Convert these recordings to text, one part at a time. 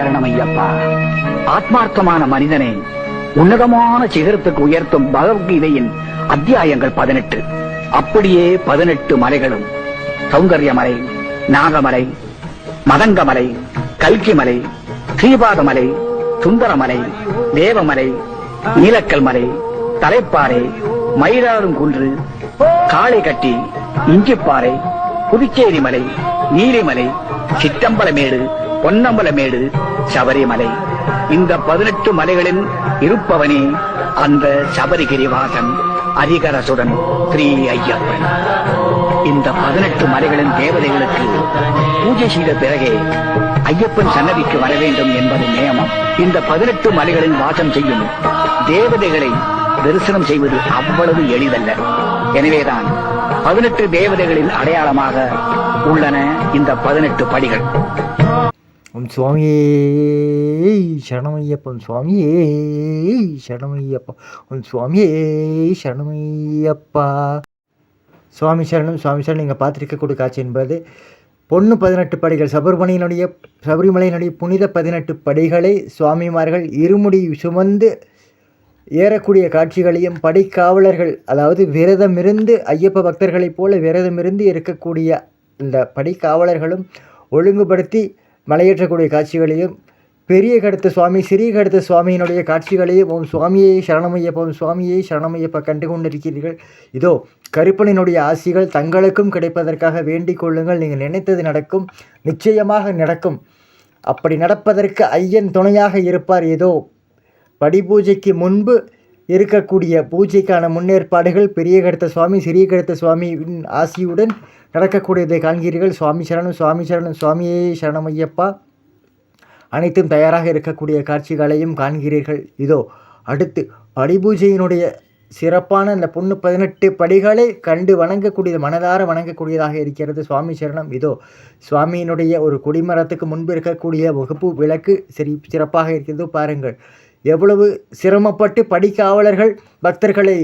சரணமையப்பா. ஆத்மார்த்தமான மனிதனை உன்னதமான சிகரத்துக்கு உயர்த்தும் பகவத்கீதையின் அத்தியாயங்கள் பதினெட்டு. அப்படியே பதினெட்டு மலைகளும். சௌந்தர்யமலை நாகமலை மதங்கமலை கல்கிமலை ஸ்ரீபாதமலை சுந்தரமலை தேவமலை நீலக்கல் மலை தலைப்பாறை மயிலாடும் குன்று காளை கட்டி இஞ்சிப்பாறை புதுச்சேரி மலை நீலிமலை சித்தம்பலமேடு பொன்னம்பலமேடு சபரிமலை. இந்த பதினெட்டு மலைகளில் இருப்பவனே அந்த சபரிகிரிவாசன் அதிகரசுடன் ஸ்ரீ ஐயப்பன் இந்த பதினெட்டு மலைகளின் தேவதைகளுக்கு பூஜை செய்த பிறகே ஐயப்பன் சன்னதிக்கு வர வேண்டும் என்பது நியமம். இந்த பதினெட்டு மலைகளில் வாசம் செய்யும் தேவதைகளை தரிசனம் செய்வது அவ்வளவு எளிதல்ல. எனவேதான் பதினெட்டு தேவதைகளின் அடையாளமாக உள்ளன இந்த பதினெட்டு படிகள். ஓம் சுவாமியே சரணமையப்பன் சுவாமியே சரணமையப்பா ஓம் சுவாமியே சரணமையப்பா. சுவாமி சரணம் சுவாமி சரணம் நீங்கள் பார்த்துருக்கக்கூடிய காட்சி என்பது பொண்ணு பதினெட்டு படிகள் சபரிமலையினுடைய சபரிமலையினுடைய புனித பதினெட்டு படிகளை சுவாமிமார்கள் இருமுடி சுமந்து ஏறக்கூடிய காட்சிகளையும் படிக்காவலர்கள் அதாவது விரதமிருந்து ஐயப்ப பக்தர்களைப் போல விரதமிருந்து இருக்கக்கூடிய இந்த படிக்காவலர்களும் ஒழுங்குபடுத்தி மலையேற்றக்கூடிய காட்சிகளையும் பெரிய கடுத்த சுவாமி சிறிய கடுத்த சுவாமியினுடைய காட்சிகளையும் ஓம் சுவாமியை சரணமையப்பா ஓம் சுவாமியை சரணமையப்ப கண்டு கொண்டிருக்கிறீர்கள் இதோ கருப்பனினுடைய ஆசிகள் தங்களுக்கும் கிடைப்பதற்காக வேண்டிக் கொள்ளுங்கள். நீங்கள் நினைத்தது நடக்கும் நிச்சயமாக நடக்கும். அப்படி நடப்பதற்கு ஐயன் துணையாக இருப்பார். ஏதோ படி பூஜைக்கு முன்பு இருக்கக்கூடிய பூஜைக்கான முன்னேற்பாடுகள் பெரிய கடுத்த சுவாமி சிறிய கடுத்த சுவாமியின் ஆசியுடன் நடக்கக்கூடியதை காண்கிறீர்கள். சுவாமி சரணம் சுவாமி சரணம் சுவாமியே சரணம் ஐயப்பா அனைத்தும் தயாராக இருக்கக்கூடிய காட்சிகளையும் காண்கிறீர்கள். இதோ அடுத்து படிபூஜையினுடைய சிறப்பான அந்த பொண்ணு பதினெட்டு படிகளை கண்டு வணங்கக்கூடியது மனதார வணங்கக்கூடியதாக இருக்கிறது சுவாமி சரணம். இதோ சுவாமியினுடைய ஒரு குடிமரத்துக்கு முன்பு இருக்கக்கூடிய வகுப்பு விளக்கு சரி சிறப்பாக இருக்கிறது. பாருங்கள் எவ்வளவு சிரமப்பட்டு படிக்காவலர்கள் பக்தர்களை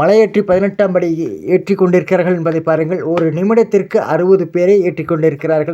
மலையேற்றி பதினெட்டாம் படி ஏற்றி கொண்டிருக்கிறார்கள் என்பதை பாருங்கள். ஒரு நிமிடத்திற்கு அறுபது பேரை ஏற்றி கொண்டிருக்கிறார்கள்.